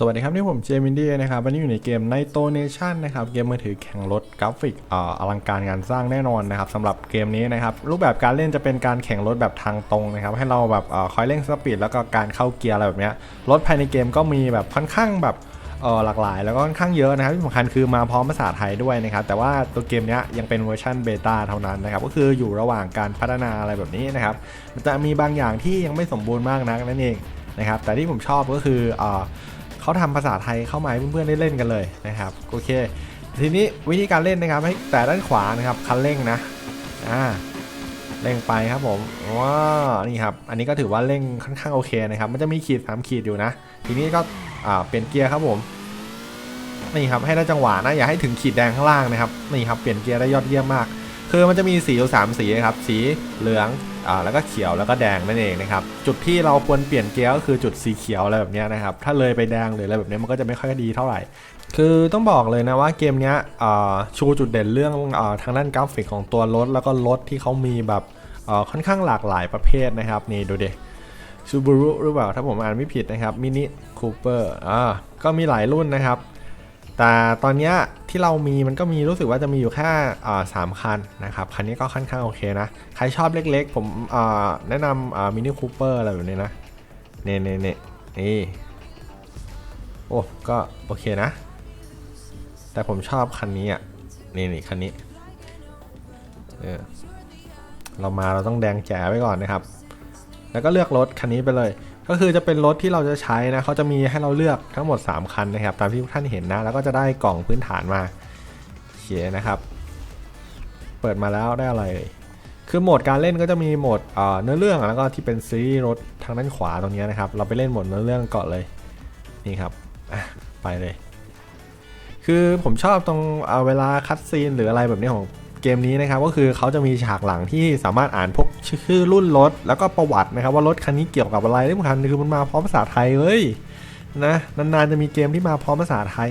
สวัสดีครับ นี่ผมเจมินดี้นะครับ วันนี้อยู่ในเกม n i t o Nation นะครับ เกมมือถือแข่งรถกราฟิกออลังการงานสร้างแน่นอนนะครับสำหรับเกมนี้นะครับ รูปแบบการเล่นจะเป็นการแข่งรถแบบทางตรงนะครับ ให้เราแบบอคอยเร่งสปีดแล้วก็การเข้าเกียร์อะไรแบบนี้รถภายในเกมก็มีแบบค่อนข้างแบบหลากหลาย แล้วก็ค่อนข้างเยอะนะครับที่สำคัญคือมาพร้อมภาษาไทยด้วยนะครับ แต่ว่าตัวเกมนี้ยังเป็นเวอร์ชันเบต้าเท่านั้นนะครับ ก็คืออยู่ระหว่างการพัฒนาอะไรแบบนี้นะครับจะมีบางอย่างที่ยังไม่สมบูรณ์มากนักนั่นเองนะครับแต่ที่ผมชอบก็คืออ เขาทำภาษาไทยเข้ามาให้เพื่อนๆได้เล่นกันเลยนะครับโอเค ทีนี้วิธีการเล่นนะครับให้แต่ด้านขวานะครับคันเร่งนะอ่าเร่งไปครับผมว้านี่ครับอันนี้ก็ถือว่าเร่งค่อนข้างโอเคนะครับมันจะมีขีดสามขีดอยู่นะ ทีนี้ก็อ่าเปลี่ยนเกียร์ครับผมนี่ครับให้ได้จังหวะนะอย่าให้ถึงขีดแดงข้างล่างนะครับนี่ครับเปลี่ยนเกียร์ได้ยอดเยี่ยมมาก คือมันจะมีสีอยู่สามสีนะครับสีเหลือง แล้วก็เขียวแล้วก็แดงนั่นเองนะครับจุดที่เราควรเปลี่ยนเกียร์ก็คือจุดสีเขียวอะไรแบบนี้นะครับถ้าเลยไปแดงหรืออะไรแบบนี้มันก็จะไม่ค่อยดีเท่าไหร่คือต้องบอกเลยนะว่าเกมนี้ชูจุดเด่นเรื่องอทางด้านกราฟิกของตัวรถ แล้วก็รถที่เขามีแบบค่อนข้างหลากหลายประเภทนะครับนี่ดูดิซูบูรุหรือเปล่าถ้าผมอ่านไม่ผิดนะครับมินิคูเปอร์อ่าก็มีหลายรุ่นนะครับ แต่ตอนนี้ที่เรามีมันก็มีรู้สึกว่าจะมีอยู่แค่สามคันนะครับ คันนี้ก็ค่อนข้างโอเคนะ ใครชอบเล็กๆ ผมแนะนำมินิคูเปอร์อะไรแบบนี้นะเน่เน่เน่นี่โอ้ก็โอเคนะ แต่ผมชอบคันนี้อะนี่นี่คันนี้เออเรามาเราต้องแดงแจ๋ไว้ก่อนนะครับ แล้วก็เลือกรถคันนี้ไปเลย ก็คือจะเป็นรถที่เราจะใช้นะเขาจะมีให้เราเลือกทั้งหมด 3 คันนะครับ ตามที่ทุกท่านเห็นนะ แล้วก็จะได้กล่องพื้นฐานมาเขียนะครับ เปิดมาแล้วได้อะไร คือโหมดการเล่นก็จะมีโหมดเนื้อเรื่องแล้วก็ที่เป็นซีรีส์รถทางด้านขวาตรงนี้นะครับ เราไปเล่นโหมดเนื้อเรื่องก่อนเลย นี่ครับไปเลย คือผมชอบตรงเอ่อเวลาคัดซีนหรืออะไรแบบนี้ของ เกมนี้นะครับก็คือเขาจะมีฉากหลังที่สามารถอ่านพวกชื่อรุ่นรถ แล้วก็ประวัตินะครับว่ารถคันนี้เกี่ยวกับอะไรที่สำคัญคือมันมาพร้อมภาษาไทยเว้ยนะนานๆจะมีเกมที่มาพร้อมภาษาไทย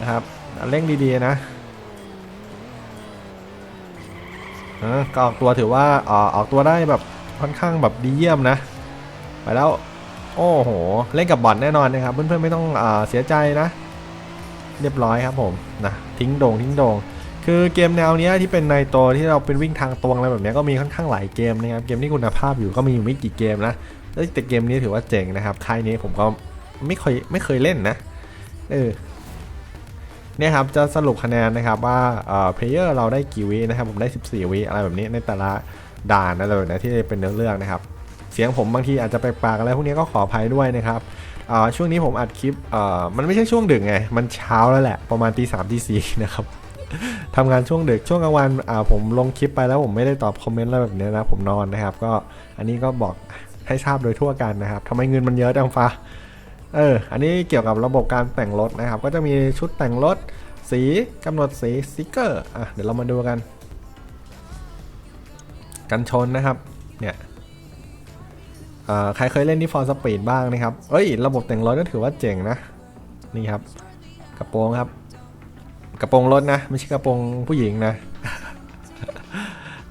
นะครับเร่งดีๆนะเออก็ออกตัวถือว่าเออออกตัวได้แบบค่อนข้างแบบดีเยี่ยมนะ ไปแล้ว โอ้โห เล่นกับบอทแน่นอนนะครับ เพื่อนๆไม่ต้องเอเสียใจนะ เรียบร้อยครับผมนะทิ้งโด่งทิ้งโด่ง คือเกมแนวนี้ที่เป็นในตัวที่เราเป็นวิ่งทางตรงอะไรแบบนี้ก็มีค่อนข้างหลายเกมนะครับเกมที่คุณภาพอยู่ก็มีอยู่ไม่กี่เกมนะแต่เกมนี้ถือว่าเจ๋งนะครับค่ายนี้ผมก็ไม่เคยไม่เคยเล่นนะเออเนี่ยครับจะสรุปคะแนนนะครับว่าเอ่อเพลเยอร์เราได้กี่วินะครับผมได้ 14วิอะไรแบบนี้ในแต่ละด่านอะไรแบบนี้ที่เป็นเนื้อเรื่องนะครับ เสียงผมบางทีอาจจะแปลกๆอะไรพวกนี้ก็ขออภัยด้วยนะครับอ่าช่วงนี้ผมอัดคลิปอ่ามันไม่ใช่ช่วงดึกไง มันเช้าแล้วแหละ ประมาณตีสามตีสี่นะครับ ทำงานช่วงดึกช่วงกลางวันอ่าผมลงคลิปไปแล้วผมไม่ได้ตอบคอมเมนต์อะไรแบบนี้นะผมนอนนะครับ ก็อันนี้ก็บอกให้ทราบโดยทั่วกันนะครับทำไมเงินมันเยอะจังฟ้าเออ อันนี้เกี่ยวกับระบบการแต่งรถนะครับ ก็จะมีชุดแต่งรถ สีกำหนดสีสติกเกอร์อะเดี๋ยวเรามาดูกัน กันชนนะครับ เนี่ยใครเคยเล่นที่ฟอร์สปีดบ้างนะครับ เอ้ย ระบบแต่งรถก็ถือว่าเจ๋งนะ นี่ครับ กระโปรงครับ กระโปรงรถนะ ไม่ใช่กระโปรงผู้หญิงนะ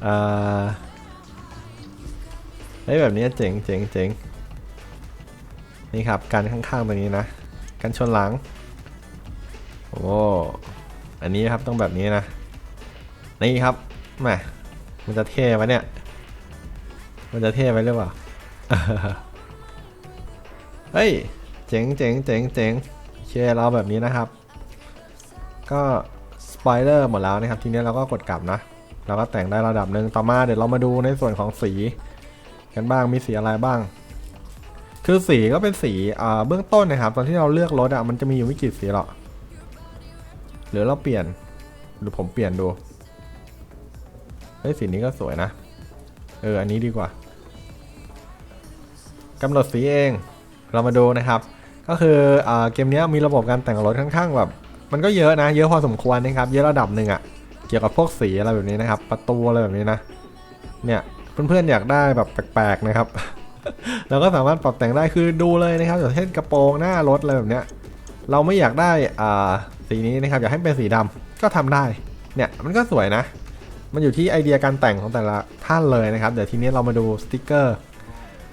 อ่าเฮ้ยแบบนี้เจ๋งเจ๋งเจ๋งนี่ครับการข้างๆตรงนี้นะกันชนหลัง โอ้อันนี้ครับต้องแบบนี้นะ นี่ครับแหมมันจะเท่ไหมเนี่ย มันจะเท่ไหมหรือเปล่า เฮ้ย เจ๋งเจ๋งเจ๋งเจ๋งเชียร์เราแบบนี้นะครับ ก็สปอยเลอร์หมดแล้วนะครับ ทีนี้เราก็กดกลับนะเราก็แต่งได้ระดับหนึ่งต่อมาเดี๋ยวเรามาดูในส่วนของสี กันบ้างมีสีอะไรบ้าง คือสีก็เป็นสีเบื้องต้นนะครับ ตอนที่เราเลือกรถอะมันจะมีอยู่ไม่กี่สีหรอกหรือเราเปลี่ยนหรือผมเปลี่ยนดูเฮ้ยสีนี้ก็สวยนะ เอออันนี้ดีกว่ากำหนดสีเองเรามาดูนะครับ ก็คืออเกมนี้มีระบบการแต่งรถค่อนข้างแบบ มันก็เยอะนะ เยอะพอสมควรนะครับเยอะระดับหนึ่งอะเกี่ยวกับพวกสีอะไรแบบนี้นะครับ ประตูอะไรแบบนี้นะเนี่ยเพื่อนๆอยากได้แบบแปลกๆนะครับเราก็สามารถปรับแต่งได้คือดูเลยนะครับอย่างเช่นกระโปรงหน้ารถอะไรแบบเนี้ยเราไม่อยากได้อ่าสีนี้นะครับ อยากให้เป็นสีดำก็ทำได้ เนี่ยมันก็สวยนะ มันอยู่ที่ไอเดียการแต่งของแต่ละท่านเลยนะครับ เดี๋ยวทีนี้เรามาดูสติกเกอร์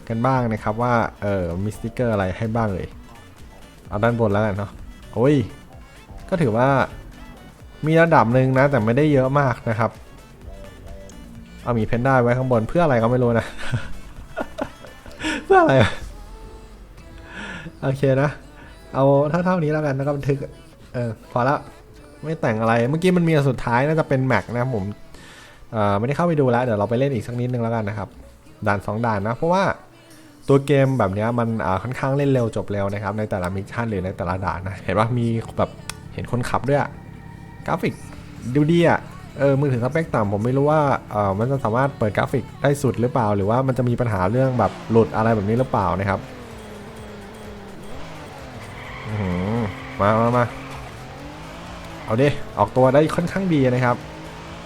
กันบ้างนะครับว่าเออมีสติกเกอร์อะไรให้บ้างเลยเอาด้านบนแล้วกันเนาะโอ้ย ก็ถือว่ามีระดับหนึ่งนะ แต่ไม่ได้เยอะมากนะครับ เอาหมีเพนด้าไว้ข้างบนเพื่ออะไรก็ไม่รู้นะ เพื่ออะไร โอเคนะ เอาเท่าเท่านี้แล้วกันแล้วก็บันทึก เออพอละไม่แต่งอะไร เมื่อกี้มันมีอันสุดท้ายน่าจะเป็นแม็กนะผมเออไม่ได้เข้าไปดูแล้ว เดี๋ยวเราไปเล่นอีกสักนิดนึงแล้วกันนะครับ ด่าน 2 ด่านนะ เพราะว่าตัวเกมแบบนี้มันค่อนข้างเล่นเร็วจบเร็วนะครับ ในแต่ละมิชชั่นหรือในแต่ละด่านนะ เห็นว่ามีแบบ เห็นคนขับด้วยกราฟิกดูดีอะเออมือถือสเปคต่ำผมไม่รู้ว่าเออมันจะสามารถเปิดกราฟิกได้สุดหรือเปล่า หรือว่ามันจะมีปัญหาเรื่องแบบหลุดอะไรแบบนี้หรือเปล่านะครับมามามาเอาดิออกตัวได้ค่อนข้างดีนะครับ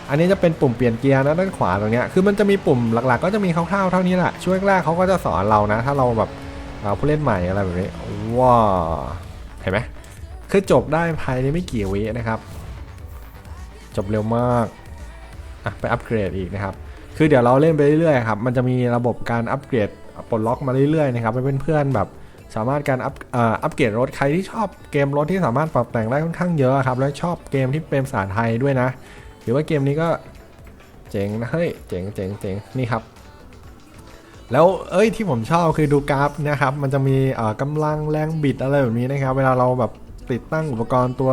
อันนี้จะเป็นปุ่มเปลี่ยนเกียร์นะด้านขวาตรงเนี้ยคือมันจะมีปุ่มหลักๆ ก็จะมีคร่าวๆเท่านี้แหละช่วงแรกเขาก็จะสอนเรานะ ถ้าเราแบบเอ่อผู้เล่นใหม่อะไรแบบนี้ว้าเห็นไหม คือจบได้ภายในไม่กี่วินะครับ จบเร็วมากอะไปอัปเกรดอีกนะครับ คือเดี๋ยวเราเล่นไปเรื่อยๆครับ มันจะมีระบบการอัปเกรดปลดล็อกมาเรื่อยๆนะครับให้เพื่อนๆแบบสามารถการอัพเอ่ออัปเกรดรถใครที่ชอบเกมรถที่สามารถปรับแต่งได้ค่อนข้างเยอะครับ และชอบเกมที่เป็นภาษาไทยด้วยนะ หรือว่าเกมนี้ก็เจ๋งนะเฮ้ยเจ๋งเจ๋งเจ๋งนี่ครับ แล้วเอ้ยที่ผมชอบคือดูกราฟนะครับ มันจะมีเอ่อกำลังแรงบิดอะไรแบบนี้นะครับ เวลาเราแบบ ติดตั้งอุปกรณ์ตัว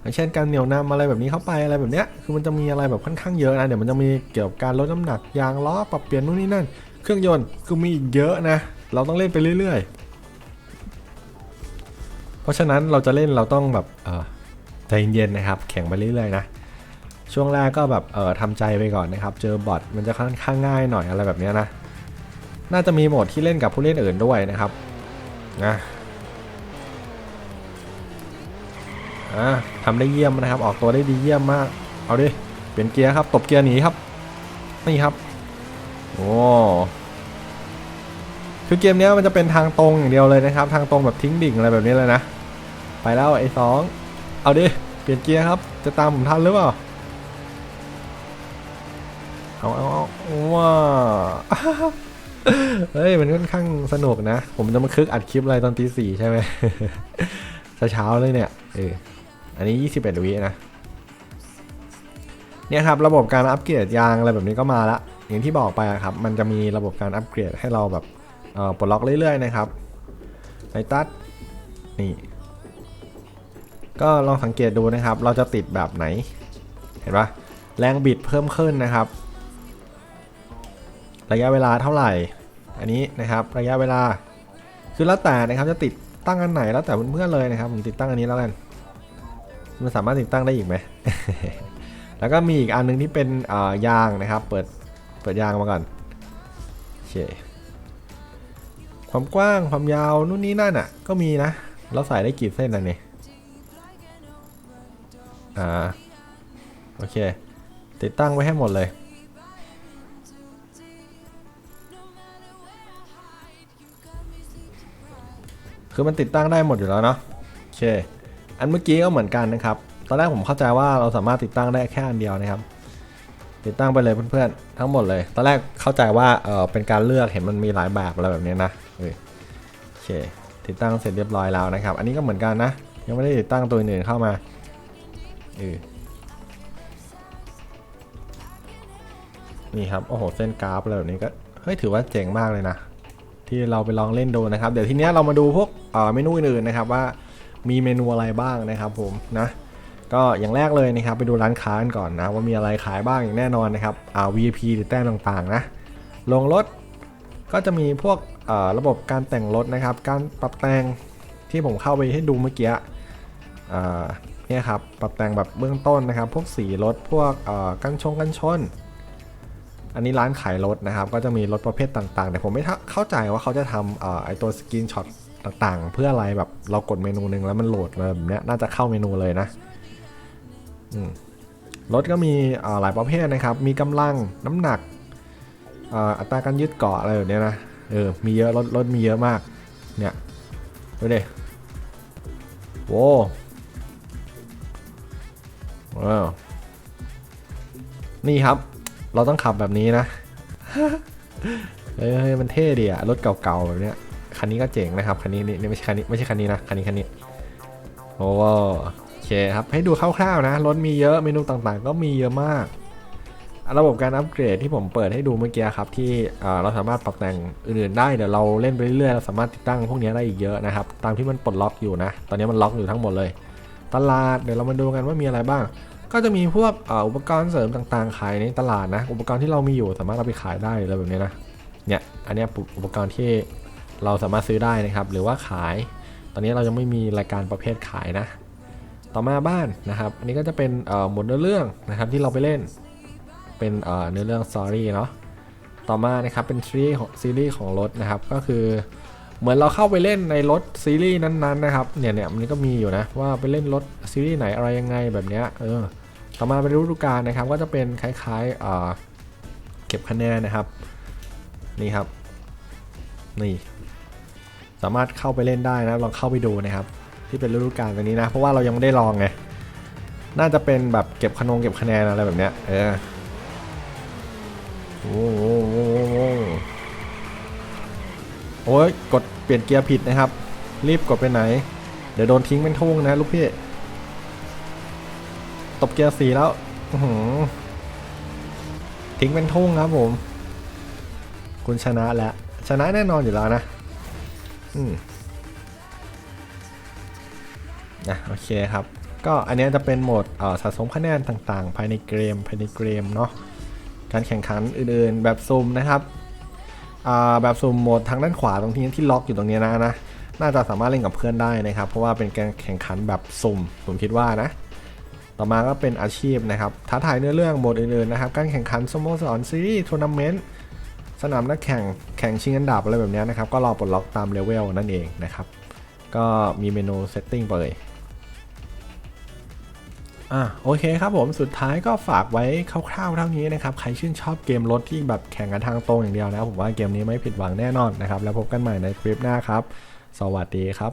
อย่างเช่นการเหนี่ยวนำอะไรแบบนี้เข้าไปอะไรแบบเนี้ยคือมันจะมีอะไรแบบค่อนข้างเยอะนะเดี๋ยวมันจะมีเกี่ยวกับการลดน้ำหนักยางล้อปรับเปลี่ยนนู่นนี่นั่น เครื่องยนต์คือมีอีกเยอะนะ เราต้องเล่นไปเรื่อย ๆ เพราะฉะนั้นเราจะเล่นเราต้องแบบใจเย็นๆนะครับ แข่งไปเรื่อยๆนะช่วงแรกก็แบบเออทำใจไปก่อนนะครับ เจอบอทมันจะค่อนข้างง่ายหน่อยอะไรแบบเนี้ยนะ น่าจะมีโหมดที่เล่นกับผู้เล่นอื่นด้วยนะครับนะ อ่าทำได้เยี่ยมนะครับ ออกตัวได้ดีเยี่ยมมาก เอาดิ เปลี่ยนเกียร์ครับ ตบเกียร์หนีครับ นี่ครับ โอ้คือเกมนี้มันจะเป็นทางตรงอย่างเดียวเลยนะครับ ทางตรงแบบทิ้งดิ่งอะไรแบบนี้เลยนะ ไปแล้วไอ้สองเอาดิ เปลี่ยนเกียร์ครับ จะตามผมทันหรือเปล่า เอาเอาเอาว้าเฮ้ย มันค่อนข้างสนุกนะ ผมจะมาคึกอัดคลิปอะไรตอนตีสี่ใช่ไหมเช้าเลยเนี่ย เออ อันนี้ 21 วินะ เนี่ยครับระบบการอัปเกรดยางอะไรแบบนี้ก็มาละ อย่างที่บอกไปอะครับ มันจะมีระบบการอัปเกรดให้เราแบบอ่อปลดล็อกเรื่อยๆนะครับไนตัสนี่ ก็ลองสังเกตดูนะครับ เราจะติดแบบไหน เห็นปะแรงบิดเพิ่มขึ้นนะครับ ระยะเวลาเท่าไหร่ อันนี้นะครับระยะเวลา คือแล้วแต่นะครับจะติดตั้งอันไหนแล้วแต่เพื่อนๆเลยนะครับ ผมติดตั้งอันนี้แล้วกัน มันสามารถติดตั้งได้อีกไหม แล้วก็มีอีกอันนึงที่เป็นยางนะครับ เปิดเปิดยางมาก่อนโอเคความกว้างความยาวนู่นนี่นั่นอะ ก็มีนะ เราใส่ได้กี่เส้นอะเนี่ยอ่าโอเค ติดตั้งไว้ให้หมดเลยคือมันติดตั้งได้หมดอยู่แล้วเนาะโอเค อันเมื่อกี้ก็เหมือนกันนะครับ ตอนแรกผมเข้าใจว่าเราสามารถติดตั้งได้แค่อันเดียวนะครับ ติดตั้งไปเลยเพื่อนๆ ทั้งหมดเลย ตอนแรกเข้าใจว่าเออเป็นการเลือกเห็นมันมีหลายแบบอะไรแบบนี้นะโอเค ติดตั้งเสร็จเรียบร้อยแล้วนะครับ อันนี้ก็เหมือนกันนะ ยังไม่ได้ติดตั้งตัวอื่นเข้ามาเออนี่ครับ โอ้โห เส้นกราฟอะไรแบบนี้ก็ เฮ้ย ถือว่าเจ๋งมากเลยนะ ที่เราไปลองเล่นดูนะครับ เดี๋ยวทีเนี้ยเรามาดูพวกเอ่อเมนูอื่นๆนะครับว่า มีเมนูอะไรบ้างนะครับผมนะก็อย่างแรกเลยนะครับไปดูร้านค้ากันก่อนนะว่ามีอะไรขายบ้างอย่างแน่นอนนะครับอ่า VIP หรือแต้มต่างๆนะลงรถก็จะมีพวกอ่อระบบการแต่งรถนะครับ การปรับแต่งที่ผมเข้าไปให้ดูเมื่อกี้อ่าเนี่ยครับปรับแต่งแบบเบื้องต้นนะครับ พวกสีรถพวกอ่อกันชงกันชน อันนี้ร้านขายรถนะครับ ก็จะมีรถประเภทต่างๆ แต่ผมไม่เข้าใจว่าเขาจะทำอ่อไอตัวสกรีนช็อต ต่างๆ เพื่ออะไรแบบเรากดเมนูหนึ่งแล้วมันโหลดมาแบบเนี้ยน่าจะเข้าเมนูเลยนะรถก็มีหลายประเภทนะครับ มีกำลังน้ำหนักอัตราการยึดเกาะอะไรแบบเนี้ยนะเออมีเยอะรถรถมีเยอะมากเนี่ยดูดิโว้ว้าวนี่ครับ เราต้องขับแบบนี้นะเฮ้ยเฮ้ยมันเท่ดีอะรถเก่าๆแบบเนี้ย คันนี้ก็เจ๋งนะครับ คันนี้นี่ไม่ใช่คันนี้ไม่ใช่คันนี้นะ คันนี้คันนี้ โอ้โอเคครับ ให้ดูคร่าวๆนะ รถมีเยอะ เมนูต่างๆ ก็มีเยอะมาก ระบบการอัปเกรดที่ผมเปิดให้ดูเมื่อกี้ครับที่เราสามารถปรับแต่งอื่นๆได้ เดี๋ยวเราเล่นไปเรื่อยๆ เราสามารถติดตั้งพวกนี้ได้อีกเยอะนะครับ ตามที่มันปลดล็อกอยู่นะ ตอนนี้มันล็อกอยู่ทั้งหมดเลย ตลาด เดี๋ยวเรามาดูกันว่ามีอะไรบ้าง ก็จะมีพวกอุปกรณ์เสริมต่างๆ ขายในตลาดนะ อุปกรณ์ที่เรามีอยู่สามารถเอาไปขายได้อะไรแบบนี้นะ เนี่ย อันนี้อุปกรณ์ที่ เราสามารถซื้อได้นะครับ หรือว่าขาย ตอนนี้เรายังไม่มีรายการประเภทขายนะ ต่อมาบ้านนะครับ อันนี้ก็จะเป็นหมวดเนื้อเรื่องนะครับที่เราไปเล่น เป็นเนื้อเรื่องสตอรี่เนาะ ต่อมานะครับเป็นซีรีส์ของซีรีส์ของรถนะครับ ก็คือเหมือนเราเข้าไปเล่นในรถซีรีส์นั้นๆนะครับเนี่ยเนี่ยมันก็มีอยู่นะว่าไปเล่นรถซีรีส์ไหนอะไรยังไงแบบเนี้ยเออต่อมาเป็นฤดูกาลนะครับก็จะเป็นคล้ายๆเเก็บคะแนนนะครับนี่ครับนี่ สามารถเข้าไปเล่นได้นะลองเข้าไปดูนะครับ ที่เป็นฤดูกาลตัวนี้นะ เพราะว่าเรายังไม่ได้ลองไงน่าจะเป็นแบบเก็บคะนงเก็บคะแนนอะไรแบบเนี้ยเออโอ้โหโอ้โหโอ้โหโอ้ยกดเปลี่ยนเกียร์ผิดนะครับ รีบกดไปไหน เดี๋ยวโดนทิ้งเป็นทุ่งนะลูกพี่ตบเกียร์สีแล้วหือทิ้งเป็นทุ่งครับผม คุณชนะแล้วชนะแน่นอนอยู่แล้วนะ อืมนะโอเคครับ ก็อันนี้จะเป็นโหมดสะสมคะแนนต่างๆ ภายในเกมภายในเกมเนาะการแข่งขันอื่นๆ แบบซุ่มนะครับแบบซุ่มโหมดทางด้านขวาตรงที่ที่ล็อกอยู่ตรงนี้นะนะน่าจะสามารถเล่นกับเพื่อนได้นะครับ เพราะว่าเป็นการแข่งขันแบบสุ่มผมคิดว่านะ ต่อมาก็เป็นอาชีพนะครับท้าทายเนื้อเรื่องโหมดอื่นๆนะครับ การแข่งขันสโมสรซีรีส์ทัวร์นาเมนต์ สนามนักแข่งแข่งชิงอันดับอะไรแบบนี้นะครับก็รอปลดล็อกตามเลเวลนั่นเองนะครับก็มีเมนูเซตติ้งไปเลยอะโอเคครับผมสุดท้ายก็ฝากไว้คร่าวๆเท่านี้นะครับ ใครชื่นชอบเกมรถที่แบบแข่งกันทางตรงอย่างเดียวนะผมว่าเกมนี้ไม่ผิดหวังแน่นอนนะครับ แล้วพบกันใหม่ในคลิปหน้าครับ สวัสดีครับ